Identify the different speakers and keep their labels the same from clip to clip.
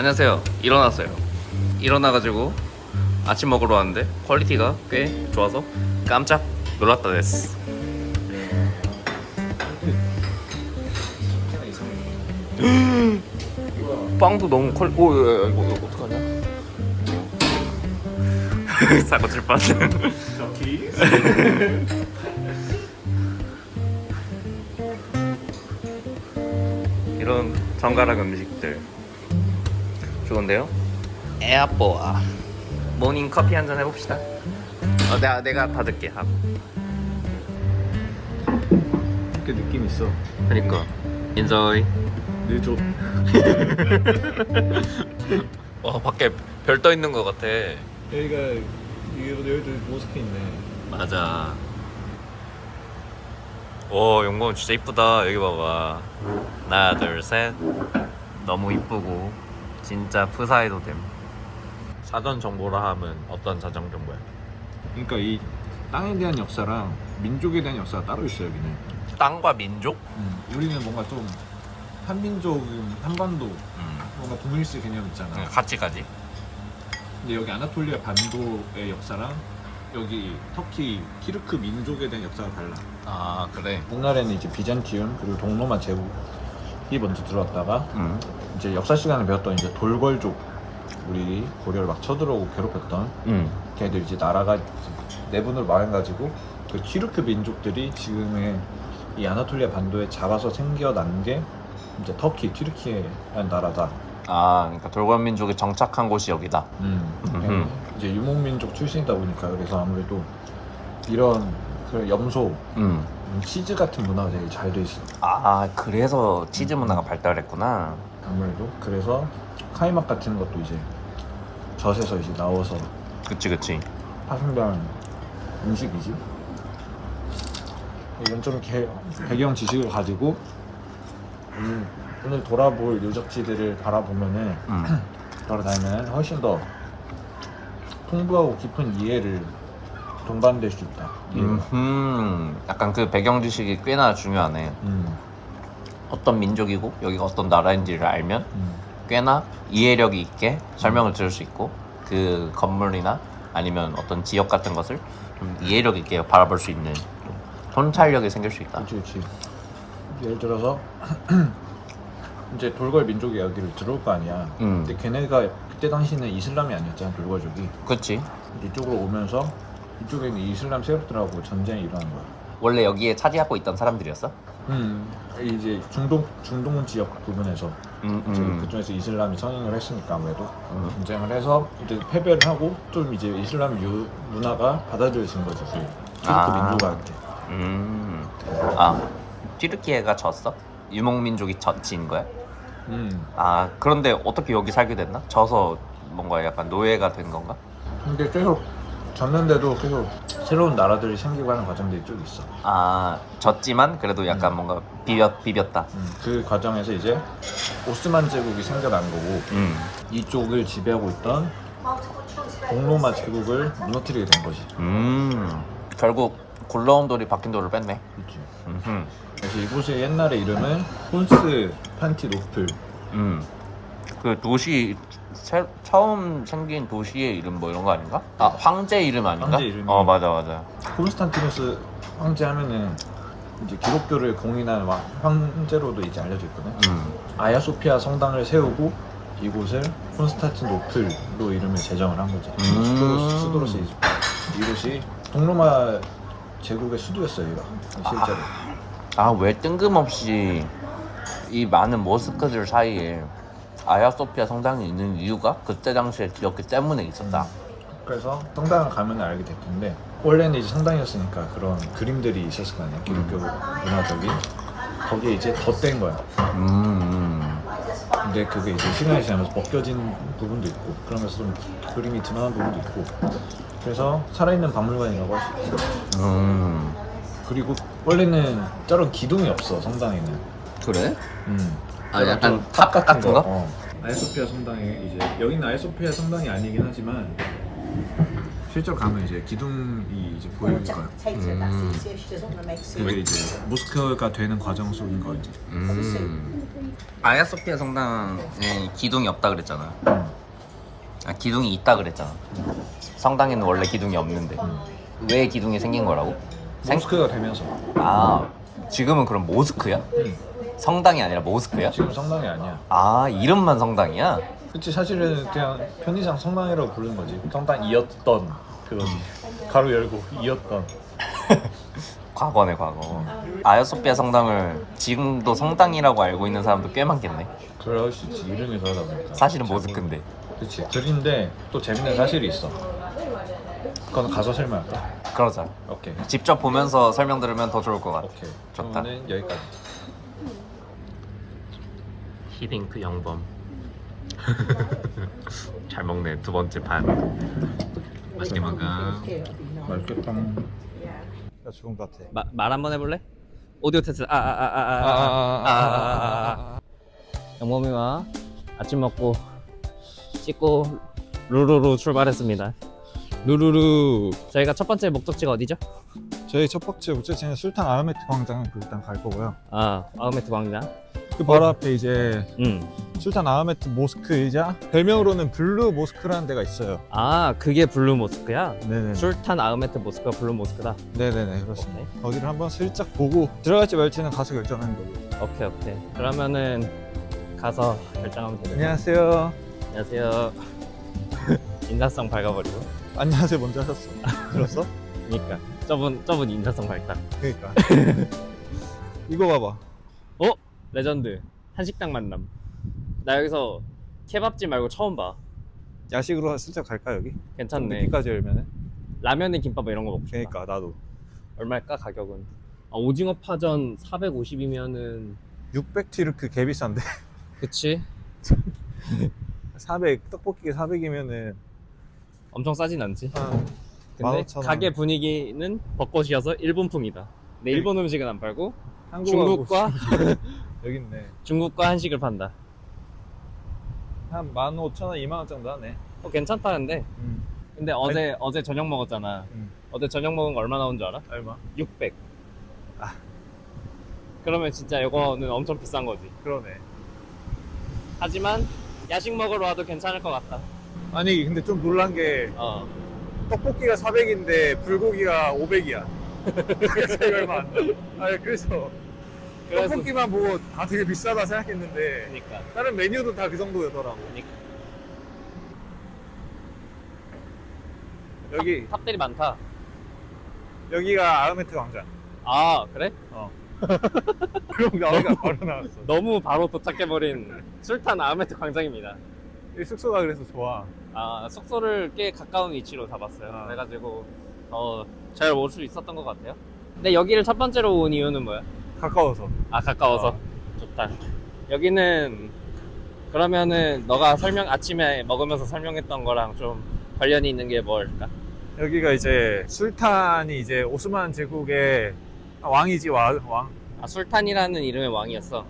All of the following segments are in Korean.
Speaker 1: 안녕하세요. 일어났어요. 일어나가지고 아침 먹으러 왔는데 퀄리티가 꽤 좋아서 깜짝 놀랐다 됐어. 빵도 너무 퀄. 오, 야, 야, 이거 이거 어떡하냐? 사고 칠 뻔.
Speaker 2: 저키
Speaker 1: 이런 정갈한 음식들 좋은데요? 에어보아 모닝 커피 한 잔 해봅시다. 어, 내가 내가 받을게 하고.
Speaker 2: 그 느낌 있어
Speaker 1: 그러니까 인저이.
Speaker 2: 늦어
Speaker 1: 와 밖에 별 떠 있는 것 같아.
Speaker 2: 여기가 여기도 여기도 모스크 있네
Speaker 1: 맞아. 오 용건 진짜 이쁘다. 여기 봐봐. 하나 둘 셋. 너무 이쁘고 진짜 푸사해도 됨. 사전 정보라 하면 어떤 사전 정보야?
Speaker 2: 그러니까 이 땅에 대한 역사랑 민족에 대한 역사가 따로 있어 여기는
Speaker 1: 땅과 민족?
Speaker 2: 음, 우리는 뭔가 좀 한민족은 한반도
Speaker 1: 음.
Speaker 2: 뭔가 동일시 개념 있잖아
Speaker 1: 같이 가지.
Speaker 2: 근데 여기 아나톨리아 반도의 역사랑 여기 터키 키르크 민족에 대한 역사가 달라
Speaker 1: 아 그래.
Speaker 2: 옛날에는 이제 비잔티움 그리고 동로마 제국이 먼저 들어왔다가
Speaker 1: 음.
Speaker 2: 이제 역사 시간에 배웠던 이제 돌궐족 우리 고려를 막 쳐들어오고 괴롭혔던
Speaker 1: 음.
Speaker 2: 걔들 이제 나라가 내분으로 망해가지고 그 키르크 민족들이 지금의 이 아나톨리아 반도에 잡아서 생겨난 게 이제 터키 튀르키예라는 나라다.
Speaker 1: 아 그러니까 돌관 민족이 정착한 곳이 여기다.
Speaker 2: 음.
Speaker 1: 음흠.
Speaker 2: 이제 유목민족 출신이다 보니까 그래서 아무래도 이런 그 염소,
Speaker 1: 음.
Speaker 2: 음, 치즈 같은 문화가 되게 잘 돼 있어.
Speaker 1: 아 그래서 치즈 문화가 발달했구나.
Speaker 2: 아무래도 그래서 카이막 같은 것도 이제 젖에서 이제 나와서
Speaker 1: 그치 그치.
Speaker 2: 파생된 음식이지. 이건 좀 개, 배경 지식을 가지고 오늘, 오늘 돌아볼 유적지들을 바라보면은
Speaker 1: 음.
Speaker 2: 돌아다니면 훨씬 더 풍부하고 깊은 이해를 동반될 수 있다.
Speaker 1: 음. 약간 그 배경 지식이 꽤나 중요하네.
Speaker 2: 음,
Speaker 1: 어떤 민족이고 여기가 어떤 나라인지를 알면
Speaker 2: 음.
Speaker 1: 꽤나 이해력이 있게 설명을 들을 수 있고 그 건물이나 아니면 어떤 지역 같은 것을 좀 이해력 있게 바라볼 수 있는 좀 통찰력이 생길 수 있다.
Speaker 2: 그렇지, 그렇지. 예를 들어서 이제 돌궐 민족이 여기를 들어올 거 아니야.
Speaker 1: 음.
Speaker 2: 근데 걔네가 그때 당시는 이슬람이 아니었잖아, 돌궐족이.
Speaker 1: 그치?
Speaker 2: 이쪽으로 오면서 이쪽에는 이슬람 세력들하고 전쟁이 일어난 거야.
Speaker 1: 원래 여기에 차지하고 있던 사람들이었어?
Speaker 2: 음, 이제 중동 중동 지역 부분에서
Speaker 1: 음,
Speaker 2: 이제
Speaker 1: 음.
Speaker 2: 그쪽에서 이슬람이 성행을 했으니까 아무래도
Speaker 1: 음.
Speaker 2: 전쟁을 해서 이제 패배를 하고 좀 이제 이슬람 유 문화가 받아들여진 거지. 그 키르크
Speaker 1: 아.
Speaker 2: 민족한테.
Speaker 1: 음. 아, 튀르키예가 졌어? 유목민족이 졌지인 거야?
Speaker 2: 음.
Speaker 1: 아, 그런데 어떻게 여기 살게 됐나? 져서 뭔가 약간 노예가 된 건가?
Speaker 2: 근데 계속 졌는데도 계속 새로운 나라들이 생기고 하는 과정들이 쭉 있어.
Speaker 1: 아, 졌지만 그래도 약간
Speaker 2: 음.
Speaker 1: 뭔가 비볐, 비볐다.
Speaker 2: 음, 그 과정에서 이제 오스만 제국이 생겨난 거고
Speaker 1: 음.
Speaker 2: 이쪽을 지배하고 있던 동로마 제국을 무너뜨리게 된 거지.
Speaker 1: 음. 결국 굴러온 돌이 박힌 돌을 뺐네.
Speaker 2: 그렇지.
Speaker 1: 음흠.
Speaker 2: 그래서 이곳의 옛날의 이름은 폰스 판티 노플.
Speaker 1: 음. 그 도시 새, 처음 생긴 도시의 이름 뭐 이런 거 아닌가? 아 황제 이름 아닌가?
Speaker 2: 황제 이름이.
Speaker 1: 어 맞아 맞아.
Speaker 2: 콘스탄티누스 황제 하면은 이제 기독교를 공인한 왕- 황제로도 이제 알려져 있거든.
Speaker 1: 음.
Speaker 2: 아야소피아 성당을 세우고 이곳을 콘스탄티노플로 이름을 제정을 한 거지.
Speaker 1: 음.
Speaker 2: 수도로 수도로서 이제 이곳이 동로마 제국의 수도였어요, 이거 실제로.
Speaker 1: 아 왜 뜬금없이 이 많은 모스크들 사이에 아야소피아 성당이 있는 이유가 그때 당시에 기억기 때문에 있었다.
Speaker 2: 그래서 성당을 가면 알게 될 텐데 원래는 이제 성당이었으니까 그런 그림들이 있었을 거 아니야, 기독교 문화적인. 거기에 이제 덧댄 거야.
Speaker 1: 음. 음.
Speaker 2: 근데 그게 이제 시간이 지나면서 벗겨진 부분도 있고 그러면서 좀 그림이 드러난 부분도 있고 그래서 살아있는 박물관이라고 할 수 있어
Speaker 1: 음.
Speaker 2: 그리고 원래는 저런 기둥이 없어 성당에는
Speaker 1: 그래?
Speaker 2: 음.
Speaker 1: 아, 약간 좀탑 같은 거?
Speaker 2: 어. 아이소피아 성당에 이제 여기는 아이소피아 성당이 아니긴 하지만 실제로 가면 이제 기둥이 이제 보일
Speaker 3: to make
Speaker 2: 그게
Speaker 3: soup.
Speaker 2: 이제 모스크가 되는 과정 속인 거지
Speaker 1: 음.
Speaker 4: 아야소피아 성당에 기둥이 없다 그랬잖아.
Speaker 2: 음.
Speaker 4: 아, 기둥이 있다 그랬잖아. 성당에는 원래 기둥이 없는데 왜 기둥이 생긴 거라고? 생-
Speaker 2: 모스크가 되면서
Speaker 4: 아 지금은 그럼 모스크야?
Speaker 2: 음.
Speaker 4: 성당이 아니라 모스크야?
Speaker 2: 지금 성당이 아니야.
Speaker 4: 아 이름만 성당이야?
Speaker 2: 그치 사실은 그냥 편의상 성당이라고 부르는 거지. 성당이었던 그거지. 가로 열고 이었던.
Speaker 4: 과거네 과거. 아야소피아 성당을 지금도 성당이라고 알고 있는 사람도 꽤 많겠네.
Speaker 2: 그럴 수 있지. 이름이 그러다 보니까.
Speaker 4: 사실은 모스크인데.
Speaker 2: 그치. 글인데 또 재밌는 사실이 있어. 그건 가서 설명할까?
Speaker 4: 그러자.
Speaker 2: 오케이.
Speaker 4: 직접 보면서 설명 들으면 더 좋을 것 같아.
Speaker 2: 오케이.
Speaker 4: 좋다.
Speaker 2: 그러면은 여기까지.
Speaker 4: 히딩크 영범. 잘 먹네 두 번째 반. 맛있게 먹어.
Speaker 2: 맛있겠다. 야 좋은 것 같아.
Speaker 4: 말 한번 해볼래? 오디오 테스트. 아아아아 아아아아 영범이와 아침 먹고 씻고 루루루 출발했습니다.
Speaker 5: 루루루
Speaker 4: 저희가 첫 번째 목적지가 어디죠?
Speaker 5: 저희 첫 번째 목적지는 술탄 아흐메트 광장을 일단 갈 거고요
Speaker 4: 아 아흐메트 광장.
Speaker 5: 그 바로 앞에 이제
Speaker 4: 음.
Speaker 5: 술탄 아흐메트 모스크이자 별명으로는 블루 모스크라는 데가 있어요
Speaker 4: 아 그게 블루 모스크야?
Speaker 5: 네네
Speaker 4: 술탄 아흐메트 모스크가 블루 모스크다.
Speaker 5: 네네네 그렇습니다 거기를 한번 슬쩍 보고 들어갈지 말지는 가서 결정하는 거고요
Speaker 4: 오케이 오케이. 그러면은 가서 결정하면 되겠다.
Speaker 5: 안녕하세요
Speaker 4: 안녕하세요. 인사성 밝아버리고.
Speaker 5: 안녕하세요 먼저 하셨어 들었어?
Speaker 4: 그니까 저분 저분 인사성 밝다.
Speaker 5: 그니까 이거 봐봐
Speaker 4: 레전드 한식당 만남. 나 여기서 케밥집 말고 처음 봐.
Speaker 5: 야식으로 슬쩍 갈까 여기?
Speaker 4: 괜찮네.
Speaker 5: 늦게까지 열면은
Speaker 4: 라면에 김밥 이런 거 먹고 싶다.
Speaker 5: 그니까 나도
Speaker 4: 얼마일까 가격은? 아, 오징어 파전 450이면은
Speaker 5: 600티르크 개 비싼데
Speaker 4: 그치?
Speaker 5: 400 떡볶이가 400이면은
Speaker 4: 엄청 싸진 않지.
Speaker 5: 한
Speaker 4: 근데
Speaker 5: 15,000원.
Speaker 4: 가게 분위기는 벚꽃이어서 일본풍이다. 근데 일본 음식은 안 팔고
Speaker 5: 한국하고
Speaker 4: 중국과
Speaker 5: 여기 있네
Speaker 4: 중국과 한식을 판다.
Speaker 5: 한 15,000원, 2만원 정도 하네
Speaker 4: 어, 괜찮다는데.
Speaker 5: 음.
Speaker 4: 근데 어제 어제 저녁 먹었잖아.
Speaker 5: 음.
Speaker 4: 어제 저녁 먹은 거 얼마 나온 줄 알아?
Speaker 5: 얼마?
Speaker 4: 600.
Speaker 5: 아.
Speaker 4: 그러면 진짜 이거는 엄청 비싼 거지.
Speaker 5: 그러네
Speaker 4: 하지만 야식 먹으러 와도 괜찮을 것 같다.
Speaker 5: 아니 근데 좀 놀란 게
Speaker 4: 어.
Speaker 5: 떡볶이가 400인데 불고기가 500이야 차이가 얼마 안 나. 아니 그래서
Speaker 4: 그래서
Speaker 5: 떡볶이만 보고 다 되게 비싸다 생각했는데
Speaker 4: 그러니까.
Speaker 5: 다른 메뉴도 다 그 정도였더라고
Speaker 4: 그러니까.
Speaker 5: 여기
Speaker 4: 탑들이 많다.
Speaker 5: 여기가 아흐메트 광장
Speaker 4: 아 그래?
Speaker 5: 그럼 나오니까 바로 나왔어
Speaker 4: 너무 바로 도착해버린 술탄 아흐메트 광장입니다.
Speaker 5: 이 숙소가 그래서 좋아
Speaker 4: 아 숙소를 꽤 가까운 위치로 잡았어요.
Speaker 5: 아.
Speaker 4: 그래가지고 어, 잘 올 수 있었던 것 같아요. 근데 여기를 첫 번째로 온 이유는 뭐야?
Speaker 5: 가까워서
Speaker 4: 아 가까워서
Speaker 5: 어.
Speaker 4: 좋다. 여기는 그러면은 너가 설명 아침에 먹으면서 설명했던 거랑 좀 관련이 있는 게 뭘까?
Speaker 5: 여기가 이제 술탄이 이제 오스만 제국의 왕이지 왕, 왕.
Speaker 4: 아 술탄이라는 이름의 왕이었어.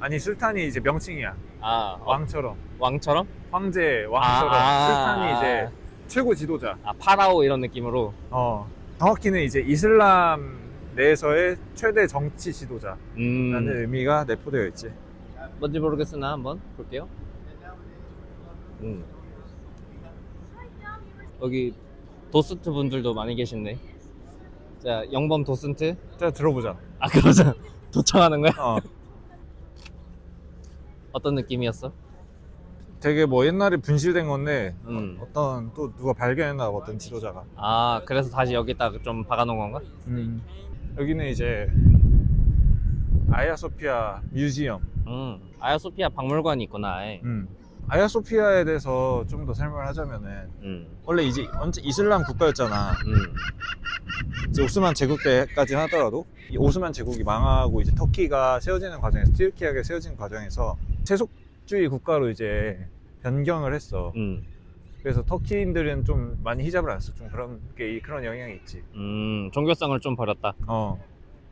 Speaker 5: 아니 술탄이 이제 명칭이야
Speaker 4: 아 어,
Speaker 5: 왕처럼
Speaker 4: 왕처럼?
Speaker 5: 황제 왕처럼
Speaker 4: 아,
Speaker 5: 술탄이
Speaker 4: 아,
Speaker 5: 이제 최고 지도자
Speaker 4: 아 파라오 이런 느낌으로.
Speaker 5: 어 정확히는 이제 이슬람 내에서의 최대 정치 지도자라는
Speaker 4: 음.
Speaker 5: 의미가 내포되어 있지
Speaker 4: 뭔지 모르겠으나 한번 볼게요. 음. 여기 도스트 분들도 많이 계시네. 자, 영범 도슨트.
Speaker 5: 자 들어보자
Speaker 4: 아, 그러자. 도청하는 거야?
Speaker 5: 어
Speaker 4: 어떤 느낌이었어?
Speaker 5: 되게 뭐 옛날에 분실된 건데
Speaker 4: 음.
Speaker 5: 어떤 또 누가 발견했나 봐 어떤 지도자가
Speaker 4: 아, 그래서 다시 여기다 좀 박아놓은 건가?
Speaker 5: 음. 여기는 이제 아야소피아 뮤지엄
Speaker 4: 음. 아야소피아 박물관이 있구나. 아예.
Speaker 5: 음. 아야소피아에 대해서 좀 더 설명을 하자면은
Speaker 4: 음.
Speaker 5: 원래 이제 언제 이슬람 국가였잖아.
Speaker 4: 음.
Speaker 5: 이제 오스만 제국 때까지 하더라도 이 오스만 제국이 망하고 이제 터키가 세워지는 과정에서 튀르키예가 세워지는 과정에서 세속주의 국가로 이제 변경을 했어.
Speaker 4: 음.
Speaker 5: 그래서 터키인들은 좀 많이 히잡을 안 써. 좀 그런 게 그런 영향이 있지.
Speaker 4: 음. 종교성을 좀 버렸다.
Speaker 5: 어.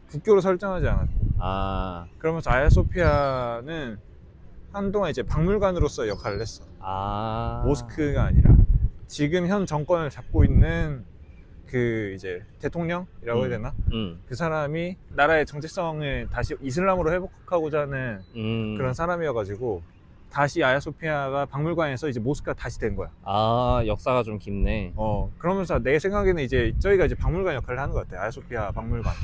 Speaker 5: 국교로 설정하지 않았고.
Speaker 4: 아.
Speaker 5: 그러면서 아야소피아는 한동안 이제 박물관으로서 역할을 했어.
Speaker 4: 아.
Speaker 5: 모스크가 아니라 지금 현 정권을 잡고 있는 그 이제 대통령이라고 해야
Speaker 4: 음.
Speaker 5: 되나?
Speaker 4: 음.
Speaker 5: 그 사람이 나라의 정체성을 다시 이슬람으로 회복하고자 하는
Speaker 4: 음.
Speaker 5: 그런 사람이어가지고 다시 아야소피아가 박물관에서 이제 모스크가 다시 된 거야.
Speaker 4: 아 역사가 좀 깊네.
Speaker 5: 어 그러면서 내 생각에는 이제 저희가 이제 박물관 역할을 하는 것 같아. 아야소피아 박물관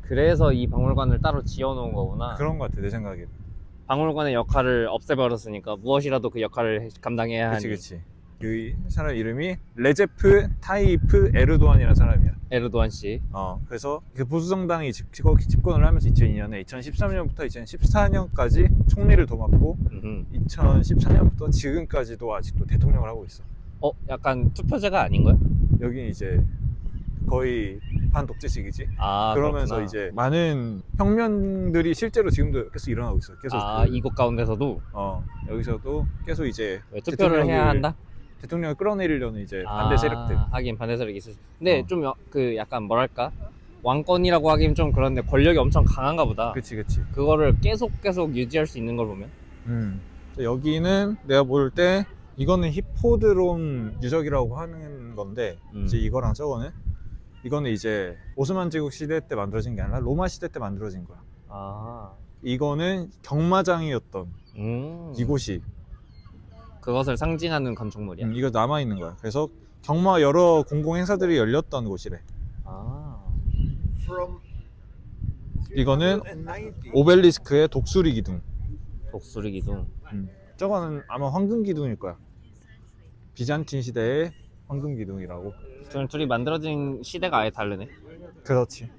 Speaker 4: 그래서 이 박물관을 따로 지어놓은 거구나.
Speaker 5: 그런 것 같아 내 생각에는.
Speaker 4: 박물관의 역할을 없애버렸으니까 무엇이라도 그 역할을 감당해야 하니.
Speaker 5: 그치 그치. 그 사람 이름이 레제프 타이프 에르도안이라는 사람이야.
Speaker 4: 에르도안 씨.
Speaker 5: 어 그래서 그 보수 정당이 집, 집- 집권을 하면서 2002년에 2013년부터 2014년까지 총리를 도맡고
Speaker 4: 음흠.
Speaker 5: 2014년부터 지금까지도 아직도 대통령을 하고 있어.
Speaker 4: 어 약간 투표제가 아닌 거야?
Speaker 5: 여기 이제 거의 반독재식이지.
Speaker 4: 아
Speaker 5: 그러면서
Speaker 4: 그렇구나.
Speaker 5: 이제 많은 혁명들이 실제로 지금도 계속 일어나고 있어. 계속
Speaker 4: 아
Speaker 5: 그,
Speaker 4: 이곳 가운데서도
Speaker 5: 어 여기서도 계속 이제
Speaker 4: 왜 투표를 해야 한다?
Speaker 5: 대통령을 끌어내리려는 이제
Speaker 4: 아,
Speaker 5: 반대 세력들.
Speaker 4: 하긴 반대 세력이 있을 수. 근데
Speaker 5: 어.
Speaker 4: 좀 그 약간 뭐랄까 왕권이라고 하긴 좀 그런데 권력이 엄청 강한가 보다.
Speaker 5: 그치 그치.
Speaker 4: 그거를 계속 계속 유지할 수 있는 걸 보면.
Speaker 5: 음. 여기는 내가 볼 때 이거는 히포드롬 유적이라고 하는 건데
Speaker 4: 음.
Speaker 5: 이제 이거랑 저거는 이거는 이제 오스만 제국 시대 때 만들어진 게 아니라 로마 시대 때 만들어진 거야.
Speaker 4: 아.
Speaker 5: 이거는 경마장이었던
Speaker 4: 음.
Speaker 5: 이곳이
Speaker 4: 그것을 상징하는 건축물이야.
Speaker 5: 음, 이거 남아 있는 거야. 그래서 경마 여러 공공 행사들이 열렸던 곳이래.
Speaker 4: 아.
Speaker 5: 이거는 오벨리스크의 독수리 기둥.
Speaker 4: 독수리 기둥.
Speaker 5: 음. 저거는 아마 황금 기둥일 거야. 비잔틴 시대의 황금 기둥이라고.
Speaker 4: 둘, 둘이 만들어진 시대가 아예 다르네.
Speaker 5: 그렇지.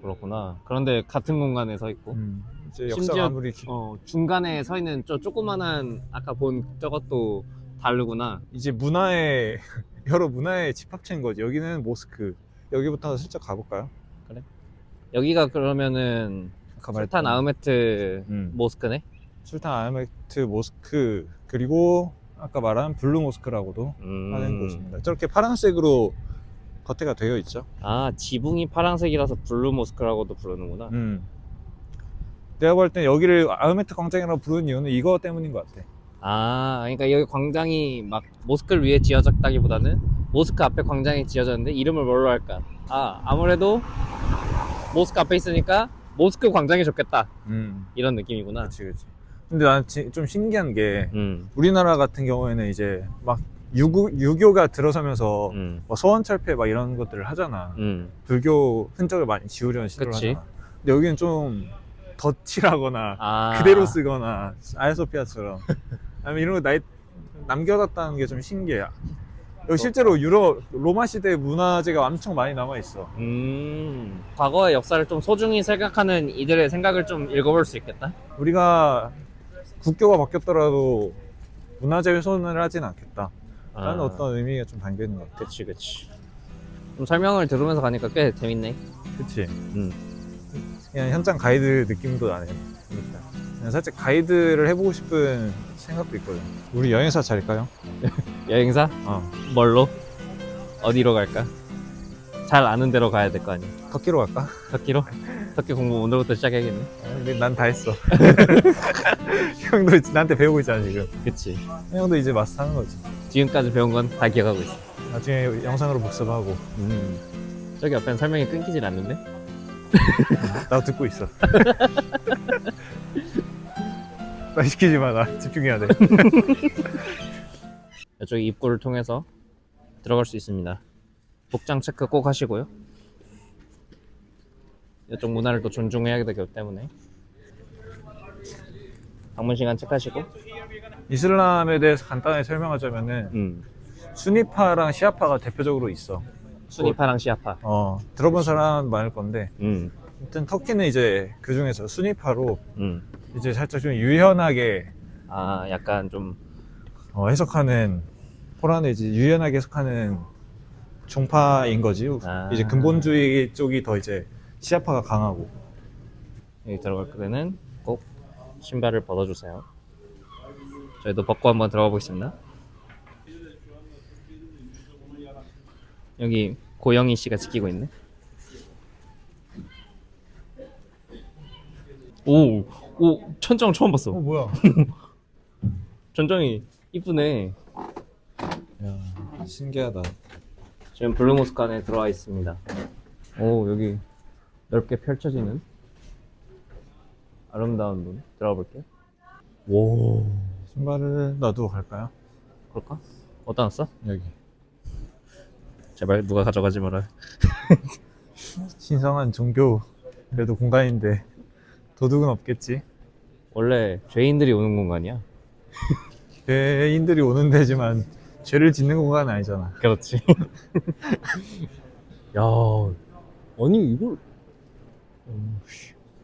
Speaker 4: 그렇구나. 그런데 같은 공간에 서 있고.
Speaker 5: 음. 이제
Speaker 4: 심지어-
Speaker 5: 역사가 아무리 기-
Speaker 4: 어, 중간에 서 있는 저 조그만한 아까 본 저것도 다르구나.
Speaker 5: 이제 문화의 여러 문화의 집합체인 거지. 여기는 모스크. 여기부터 슬쩍 가볼까요?
Speaker 4: 여기가 그러면은
Speaker 5: 아까
Speaker 4: 술탄
Speaker 5: 말했던
Speaker 4: 아흐메트
Speaker 5: 음.
Speaker 4: 모스크네.
Speaker 5: 술탄 아흐메트 모스크 그리고 아까 말한 블루 모스크라고도
Speaker 4: 음.
Speaker 5: 하는 곳입니다. 저렇게 파란색으로 겉에가 되어 있죠.
Speaker 4: 아 지붕이 파란색이라서 블루 모스크라고도 부르는구나.
Speaker 5: 음. 내가 볼 땐 여기를 아흐메트 광장이라고 부르는 이유는 이거 때문인 것 같아.
Speaker 4: 아 그러니까 여기 광장이 막 모스크를 위해 지어졌다기보다는 모스크 앞에 광장이 지어졌는데 이름을 뭘로 할까? 아 아무래도 모스크 앞에 있으니까 모스크 광장이 좋겠다
Speaker 5: 음.
Speaker 4: 이런 느낌이구나.
Speaker 5: 그렇지, 그렇지. 근데 난 좀 신기한 게
Speaker 4: 음,
Speaker 5: 우리나라 같은 경우에는 이제 막 유교, 유교가 들어서면서
Speaker 4: 음,
Speaker 5: 뭐 소원철폐 막 이런 것들을 하잖아.
Speaker 4: 음.
Speaker 5: 불교 흔적을 많이 지우려는 시도를
Speaker 4: 그치.
Speaker 5: 하잖아. 근데 여기는 좀 덧칠하거나
Speaker 4: 아
Speaker 5: 그대로 쓰거나 아야소피아처럼 아니면 이런 거 나이 남겨놨다는 게 좀 신기해. 여기 실제로 유럽 로마 시대 문화재가 엄청 많이 남아 있어.
Speaker 4: 음, 과거의 역사를 좀 소중히 생각하는 이들의 생각을 좀 읽어볼 수 있겠다.
Speaker 5: 우리가 국교가 바뀌었더라도 문화재 훼손을 하진 않겠다. 라는
Speaker 4: 아,
Speaker 5: 어떤 의미가 좀 담겨 있는 것 같아.
Speaker 4: 그치 그치. 좀 설명을 들으면서 가니까 꽤 재밌네.
Speaker 5: 그치?
Speaker 4: 음.
Speaker 5: 그냥 현장 가이드 느낌도 나네. 그러니까. 그냥 살짝 가이드를 해보고 싶은 생각도 있거든. 우리 여행사 차릴까요?
Speaker 4: 여행사?
Speaker 5: 어.
Speaker 4: 뭘로? 어디로 갈까? 잘 아는 데로 가야 될 거 아니야.
Speaker 5: 터키로 갈까?
Speaker 4: 터키로? 터키 공부 오늘부터 시작해야겠네.
Speaker 5: 난다 했어. 형도 이제 나한테 배우고 있잖아, 지금.
Speaker 4: 그치.
Speaker 5: 형도 이제 마스터 하는 거지.
Speaker 4: 지금까지 배운 건 다 기억하고 있어.
Speaker 5: 나중에 영상으로 복습하고.
Speaker 4: 음. 저기 옆엔 설명이 끊기질 않는데?
Speaker 5: 나도 듣고 있어. 나 시키지 마, 나 집중해야 돼.
Speaker 4: 이쪽 입구를 통해서 들어갈 수 있습니다. 복장 체크 꼭 하시고요. 이쪽 문화를 또 존중해야 되기 때문에 방문 시간 체크하시고.
Speaker 5: 이슬람에 대해서 간단하게 설명하자면은
Speaker 4: 음.
Speaker 5: 수니파랑 시아파가 대표적으로 있어.
Speaker 4: 수니파랑 시아파.
Speaker 5: 어, 들어본 사람 많을 건데.
Speaker 4: 음.
Speaker 5: 아무튼 터키는 이제 그 중에서 수니파로
Speaker 4: 음.
Speaker 5: 이제 살짝 좀 유연하게
Speaker 4: 아, 약간 좀
Speaker 5: 어, 해석하는 코란을 이제 유연하게 해석하는 종파인 거지.
Speaker 4: 아.
Speaker 5: 이제 근본주의 쪽이 더 이제 시아파가 강하고.
Speaker 4: 여기 들어갈 때는 꼭 신발을 벗어주세요. 저희도 벗고 한번 들어가 보겠습니다. 여기 고영희 씨가 지키고 있네. 오, 오, 천정 처음 봤어.
Speaker 5: 뭐야?
Speaker 4: 천정이 이쁘네.
Speaker 5: 야, 신기하다.
Speaker 4: 지금 블루모스크 안에 들어와 있습니다. 오 여기 넓게 펼쳐지는 아름다운 눈 들어가 볼게. 오
Speaker 5: 신발을 놔두고 갈까요?
Speaker 4: 그럴까? 어디다 놨어?
Speaker 5: 여기.
Speaker 4: 제발 누가 가져가지 마라.
Speaker 5: 신성한 종교 그래도 공간인데 도둑은 없겠지.
Speaker 4: 원래 죄인들이 오는 공간이야.
Speaker 5: 죄인들이 오는 데지만 죄를 짓는 공간은 아니잖아.
Speaker 4: 그렇지. 야, 아니 이걸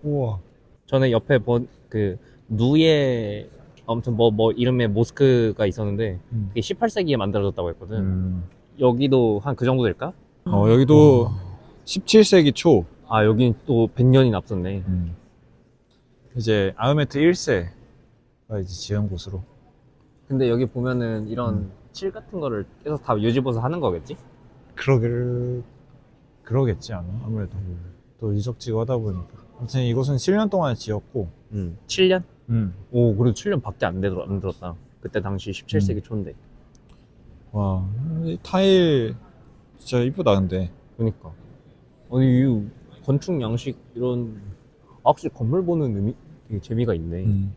Speaker 5: 우와.
Speaker 4: 전에 옆에 본그 누에 아무튼 뭐 뭐 이름의 모스크가 있었는데
Speaker 5: 음.
Speaker 4: 그게 18세기에 만들어졌다고 했거든.
Speaker 5: 음.
Speaker 4: 여기도 한 그 정도 될까?
Speaker 5: 어 여기도 17세기 초
Speaker 4: 아 여긴 또 100년이 앞섰네.
Speaker 5: 음. 이제 아흐메트 1세가 이제 지은 곳으로.
Speaker 4: 근데 여기 보면은 이런
Speaker 5: 음.
Speaker 4: 칠 같은 거를 계속 다 유지보수 하는 거겠지?
Speaker 5: 그러길 그러겠지 않아? 아무래도 또 유적지고 하다 보니까. 아무튼 이곳은 7년 동안 지었고.
Speaker 4: 음. 7년?
Speaker 5: 음.
Speaker 4: 오, 그래도 7년밖에 안, 되더, 안 들었다. 그때 당시 17세기
Speaker 5: 음.
Speaker 4: 초인데.
Speaker 5: 와, 이 타일 진짜 이쁘다 근데.
Speaker 4: 그니까. 아니, 이 건축 양식 이런 아, 확실히 건물 보는 의미 되게 재미가 있네.
Speaker 5: 음.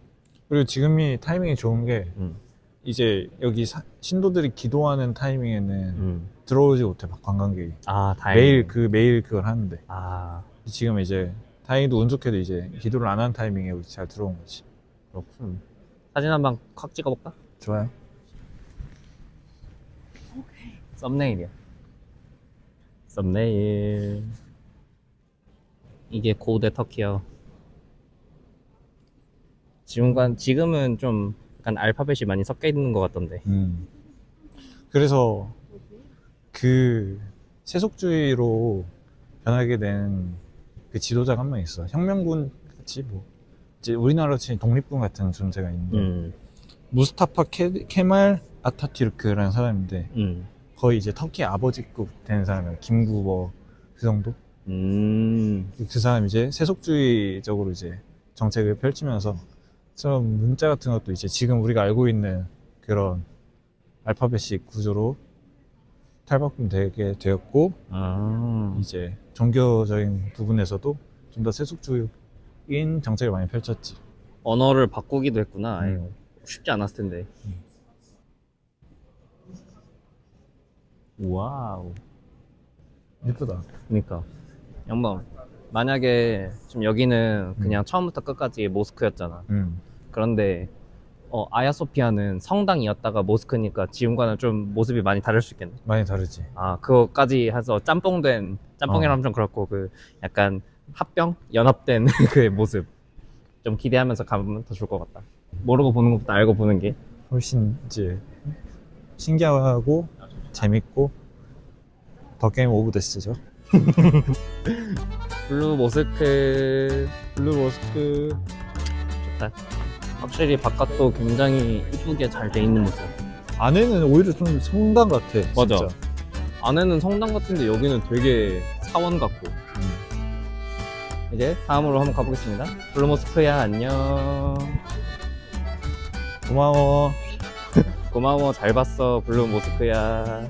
Speaker 5: 그리고 지금이 타이밍이 좋은 게
Speaker 4: 음.
Speaker 5: 이제 여기 사- 신도들이 기도하는 타이밍에는
Speaker 4: 음.
Speaker 5: 들어오지 못해 막 관광객이
Speaker 4: 아, 다행이네.
Speaker 5: 매일 그 매일 그걸 하는데
Speaker 4: 아,
Speaker 5: 지금 이제 다행히도 운 좋게도 이제 기도를 안 한 타이밍에 잘 들어온 거지.
Speaker 4: 그렇군. 사진 한방확 찍어볼까?
Speaker 5: 좋아요.
Speaker 4: 썸네일이야. 썸네일. 이게 고대 터키요. 지금간 지금은 좀 약간 알파벳이 많이 섞여 있는 것 같던데.
Speaker 5: 음. 그래서 그 세속주의로 변하게 된 그 지도자가 한 명 있어. 혁명군 같이 뭐 이제 우리나라 치 독립군 같은 존재가 있는데
Speaker 4: 음,
Speaker 5: 무스타파 케, 케말 아타튀르크라는 사람인데
Speaker 4: 음,
Speaker 5: 거의 이제 터키 아버지급 되는 사람이야. 김구 뭐그 정도?
Speaker 4: 음,
Speaker 5: 그 사람 이제 세속주의적으로 이제 정책을 펼치면서 그런 문자 같은 것도 이제 지금 우리가 알고 있는 그런 알파벳식 구조로 탈바꿈되게 되었고
Speaker 4: 아,
Speaker 5: 이제 종교적인 부분에서도 좀 더 세속주의 인 정책을 많이 펼쳤지.
Speaker 4: 언어를 바꾸기도 했구나.
Speaker 5: 음.
Speaker 4: 쉽지 않았을 텐데. 와우.
Speaker 5: 예쁘다.
Speaker 4: 그러니까 양반 만약에 지금 여기는 그냥 처음부터 끝까지 모스크였잖아.
Speaker 5: 음.
Speaker 4: 그런데 어, 아야소피아는 성당이었다가 모스크니까 지금과는 좀 모습이 많이 다를 수 있겠네.
Speaker 5: 많이 다르지.
Speaker 4: 아 그거까지 해서 짬뽕된 짬뽕이라면
Speaker 5: 어.
Speaker 4: 좀 그렇고 그 약간 합병 연합된 그 모습 좀 기대하면서 가면 더 좋을 것 같다. 모르고 보는 것보다 알고 보는 게
Speaker 5: 훨씬 이제 신기하고 재밌고 더 게임 오브 데스죠.
Speaker 4: 블루 모스크
Speaker 5: 블루 머스크
Speaker 4: 좋다. 확실히 바깥도 굉장히 이쁘게 잘 돼 있는 모습.
Speaker 5: 안에는 오히려 좀 성당 같아.
Speaker 4: 맞아.
Speaker 5: 진짜.
Speaker 4: 안에는 성당 같은데 여기는 되게 사원 같고. 이제 다음으로 한번 가보겠습니다. 블루모스크야 안녕.
Speaker 5: 고마워.
Speaker 4: 고마워 잘 봤어 블루모스크야.